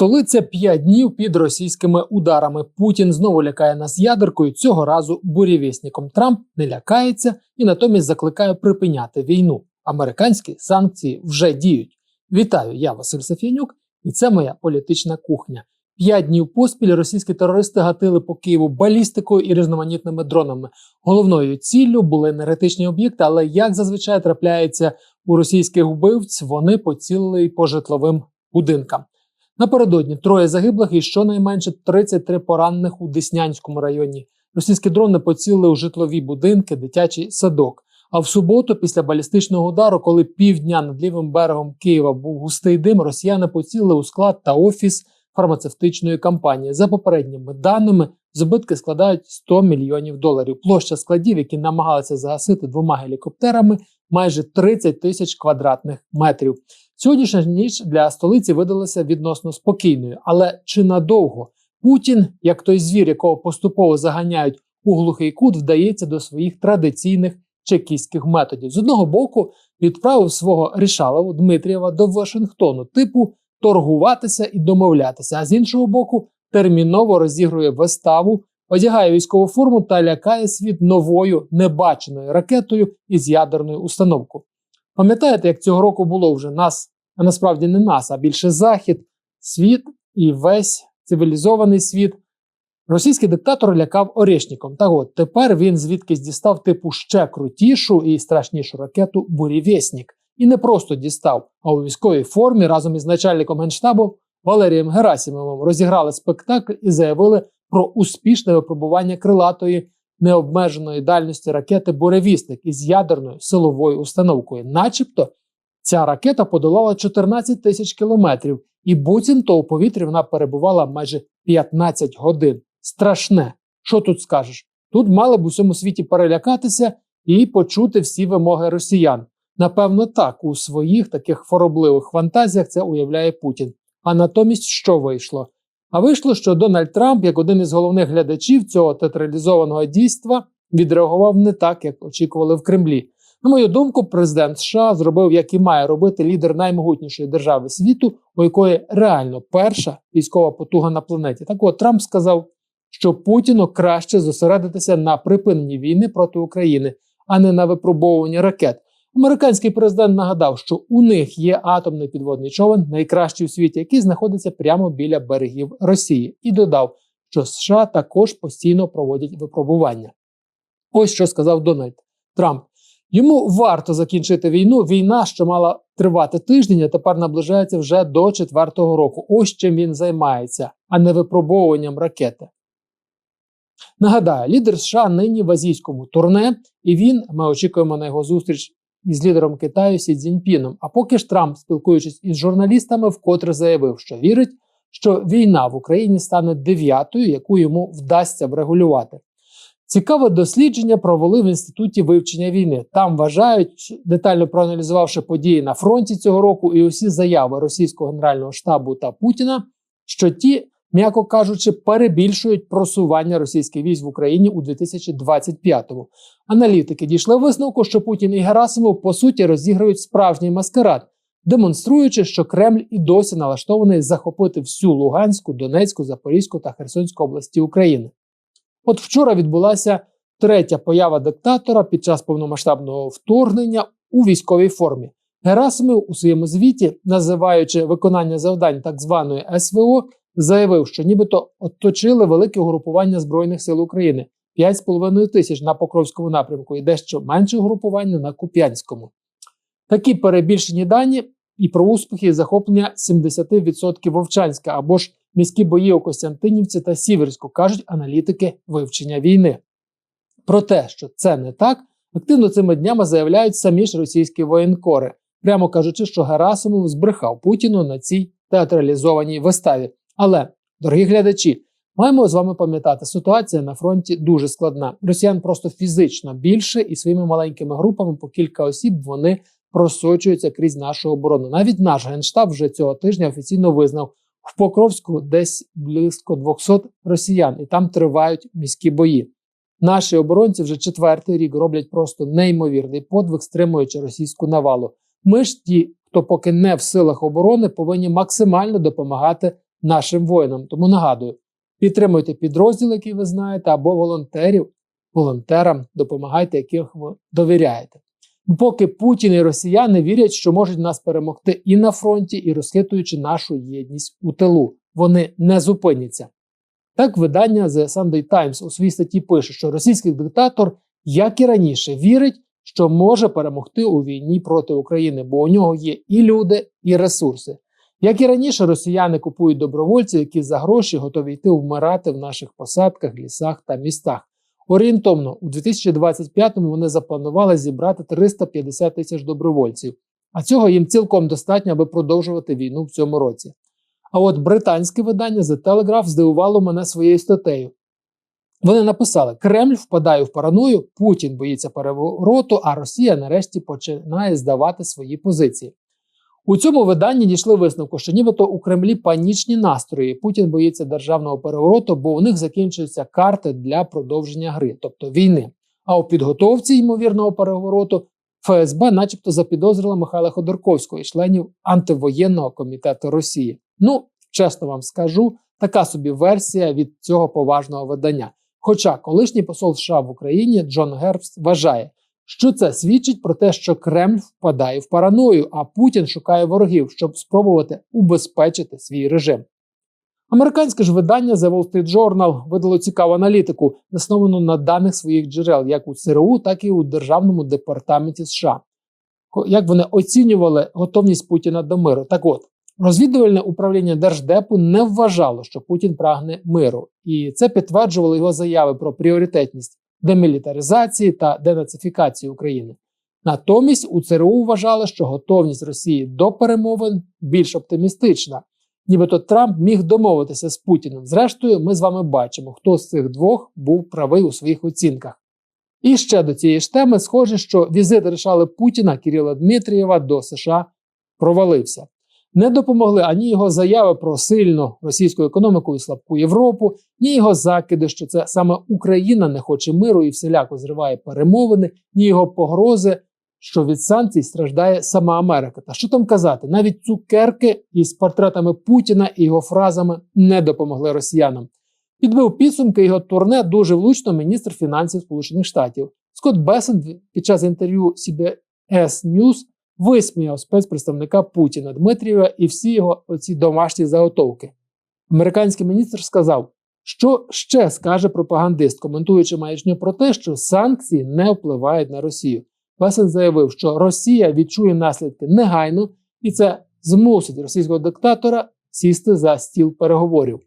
Столиця п'ять днів під російськими ударами. Путін знову лякає нас ядеркою. Цього разу бурєвісніком. Трамп не лякається і натомість закликає припиняти війну. Американські санкції вже діють. Вітаю, я Василь Сафянюк, і це моя політична кухня. П'ять днів поспіль російські терористи гатили по Києву балістикою і різноманітними дронами. Головною ціллю були енергетичні об'єкти, але як зазвичай трапляється у російських вбивць, вони поцілили й по житловим будинкам. Напередодні троє загиблих і щонайменше 33 поранених у Деснянському районі. Російські дрони поцілили у житлові будинки, дитячий садок. А в суботу, після балістичного удару, коли півдня над лівим берегом Києва був густий дим, росіяни поцілили у склад та офіс фармацевтичної компанії. За попередніми даними, збитки складають 100 мільйонів доларів. Площа складів, які намагалися загасити двома гелікоптерами, майже 30 тисяч квадратних метрів. Сьогоднішня ніч для столиці видалася відносно спокійною, але чи надовго Путін, як той звір, якого поступово заганяють у глухий кут, вдається до своїх традиційних чекістських методів. З одного боку відправив свого рішалову Дмитрієва до Вашингтону, типу торгуватися і домовлятися. А з іншого боку, терміново розігрує виставу, одягає військову форму та лякає світ новою небаченою ракетою із ядерною установкою. Пам'ятаєте, як цього року було вже нас, а насправді не нас, а більше захід, світ і весь цивілізований світ. Російський диктатор лякав Орешніком. Так от тепер він звідкись дістав типу ще крутішу і страшнішу ракету Бурєвєснік. І не просто дістав, а у військовій формі разом із начальником генштабу Валерієм Герасімовим розіграли спектакль і заявили про успішне випробування крилатої необмеженої дальності ракети Буревісник із ядерною силовою установкою. Начебто ця ракета подолала 14 тисяч кілометрів, і буцімто у повітрі вона перебувала майже 15 годин. Страшне. Що тут скажеш? Тут мали б у всьому світі перелякатися і почути всі вимоги росіян. Напевно, так у своїх таких хворобливих фантазіях це уявляє Путін. А натомість що вийшло? А вийшло, що Дональд Трамп, як один із головних глядачів цього театралізованого дійства, відреагував не так, як очікували в Кремлі. На мою думку, президент США зробив, як і має робити лідер наймогутнішої держави світу, у якої реально перша військова потуга на планеті. Так от Трамп сказав, що Путіну краще зосередитися на припиненні війни проти України, а не на випробовуванні ракет. Американський президент нагадав, що у них є атомний підводний човен, найкращий у світі, який знаходиться прямо біля берегів Росії, і додав, що США також постійно проводять випробування. Ось що сказав Дональд Трамп. Йому варто закінчити війну. Війна, що мала тривати тиждень, а тепер наближається вже до четвертого року. Ось чим він займається, а не випробовуванням ракети. Нагадаю, лідер США нині в азійському турне, і він, ми очікуємо на його зустріч із лідером Китаю Сі Цзіньпіном. А поки ж Трамп, спілкуючись із журналістами, вкотре заявив, що вірить, що війна в Україні стане дев'ятою, яку йому вдасться врегулювати. Цікаве дослідження провели в інституті вивчення війни. Там вважають, детально проаналізувавши події на фронті цього року і усі заяви російського генерального штабу та Путіна, що ті м'яко кажучи, перебільшують просування російських військ в Україні у 2025-му. Аналітики дійшли висновку, що Путін і Герасимов по суті розіграють справжній маскарад, демонструючи, що Кремль і досі налаштований захопити всю Луганську, Донецьку, Запорізьку та Херсонську області України. От вчора відбулася третя поява диктатора під час повномасштабного вторгнення у військовій формі. Герасимов у своєму звіті, називаючи виконання завдань так званої СВО, заявив, що нібито оточили велике угрупування Збройних сил України 5,5 тисяч на Покровському напрямку і дещо менше угрупування на Куп'янському. Такі перебільшені дані і про успіхи захоплення 70% Вовчанська або ж міські бої у Костянтинівці та Сіверську, кажуть аналітики вивчення війни. Про те, що це не так, активно цими днями заявляють самі ж російські воєнкори, прямо кажучи, що Герасимов збрехав Путіну на цій театралізованій виставі. Але, дорогі глядачі, маємо з вами пам'ятати, ситуація на фронті дуже складна. Росіян просто фізично більше і своїми маленькими групами по кілька осіб вони просочуються крізь нашу оборону. Навіть наш генштаб вже цього тижня офіційно визнав в Покровську десь близько 200 росіян, і там тривають міські бої. Наші оборонці вже четвертий рік роблять просто неймовірний подвиг, стримуючи російську навалу. Ми ж ті, хто поки не в силах оборони, повинні максимально допомагати нашим воїнам. Тому нагадую, підтримуйте підрозділ, який ви знаєте, або волонтерів, волонтерам допомагайте, яких ви довіряєте. Поки Путін і росіяни вірять, що можуть нас перемогти і на фронті, і розхитуючи нашу єдність у тилу. Вони не зупиняться. Так, видання The Sunday Times у своїй статті пише, що російський диктатор, як і раніше, вірить, що може перемогти у війні проти України, бо у нього є і люди, і ресурси. Як і раніше, росіяни купують добровольців, які за гроші готові йти вмирати в наших посадках, лісах та містах. Орієнтовно, у 2025-му вони запланували зібрати 350 тисяч добровольців, а цього їм цілком достатньо, аби продовжувати війну в цьому році. А от британське видання The Telegraph здивувало мене своєю статтею. Вони написали: Кремль впадає в параною, Путін боїться перевороту, а Росія нарешті починає здавати свої позиції. У цьому виданні дійшли висновку, що нібито у Кремлі панічні настрої. Путін боїться державного перевороту, бо у них закінчуються карти для продовження гри, тобто війни. А у підготовці ймовірного перевороту ФСБ, начебто, запідозрила Михайла Ходорковського і членів антивоєнного комітету Росії. Ну, чесно вам скажу, така собі версія від цього поважного видання. Хоча колишній посол США в Україні Джон Гербст вважає, що це свідчить про те, що Кремль впадає в параною, а Путін шукає ворогів, щоб спробувати убезпечити свій режим. Американське ж видання The Wall Street Journal видало цікаву аналітику, засновану на даних своїх джерел, як у ЦРУ, так і у Державному департаменті США. Як вони оцінювали готовність Путіна до миру? Так от, розвідувальне управління Держдепу не вважало, що Путін прагне миру, і це підтверджували його заяви про пріоритетність демілітаризації та денацифікації України. Натомість у ЦРУ вважали, що готовність Росії до перемовин більш оптимістична, нібито Трамп міг домовитися з Путіним. Зрештою, ми з вами бачимо, хто з цих двох був правий у своїх оцінках. І ще до цієї ж теми схоже, що візит рішали Путіна Кирила Дмитрієва до США провалився. Не допомогли ані його заяви про сильну російську економіку і слабку Європу, ні його закиди, що це саме Україна не хоче миру і всіляко зриває перемовини, ні його погрози, що від санкцій страждає сама Америка. Та що там казати, навіть цукерки із портретами Путіна і його фразами не допомогли росіянам. Підбив підсумки його турне дуже влучно міністр фінансів Сполучених Штатів Скотт Бесен під час інтерв'ю CBS News висміяв спецпредставника Путіна Дмитрієва і всі його оці домашні заготовки. Американський міністр сказав, що ще скаже пропагандист, коментуючи маячню про те, що санкції не впливають на Росію. Весен заявив, що Росія відчує наслідки негайно, і це змусить російського диктатора сісти за стіл переговорів.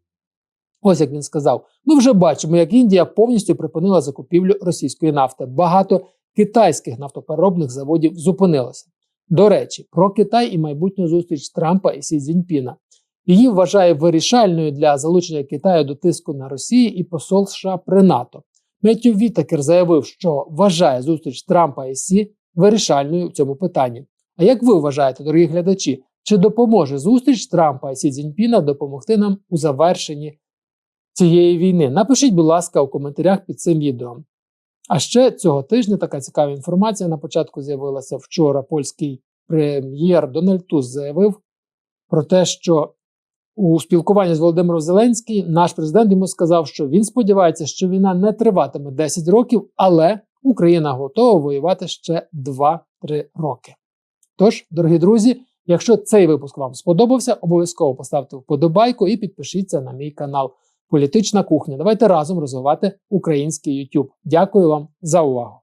Ось як він сказав: ми вже бачимо, як Індія повністю припинила закупівлю російської нафти. Багато китайських нафтопереробних заводів зупинилося. До речі, про Китай і майбутню зустріч Трампа і Сі Цзіньпіна. Її вважає вирішальною для залучення Китаю до тиску на Росії і посол США при НАТО. Меттю Вітакер заявив, що вважає зустріч Трампа і Сі вирішальною в цьому питанні. А як ви вважаєте, дорогі глядачі, чи допоможе зустріч Трампа і Сі Цзіньпіна допомогти нам у завершенні цієї війни? Напишіть, будь ласка, у коментарях під цим відео. А ще цього тижня така цікава інформація на початку з'явилася вчора. Польський прем'єр Дональд Туз заявив про те, що у спілкуванні з Володимиром Зеленським наш президент йому сказав, що він сподівається, що війна не триватиме 10 років, але Україна готова воювати ще 2-3 роки. Тож, дорогі друзі, якщо цей випуск вам сподобався, обов'язково поставте вподобайку і підпишіться на мій канал. Політична кухня. Давайте разом розвивати український YouTube. Дякую вам за увагу.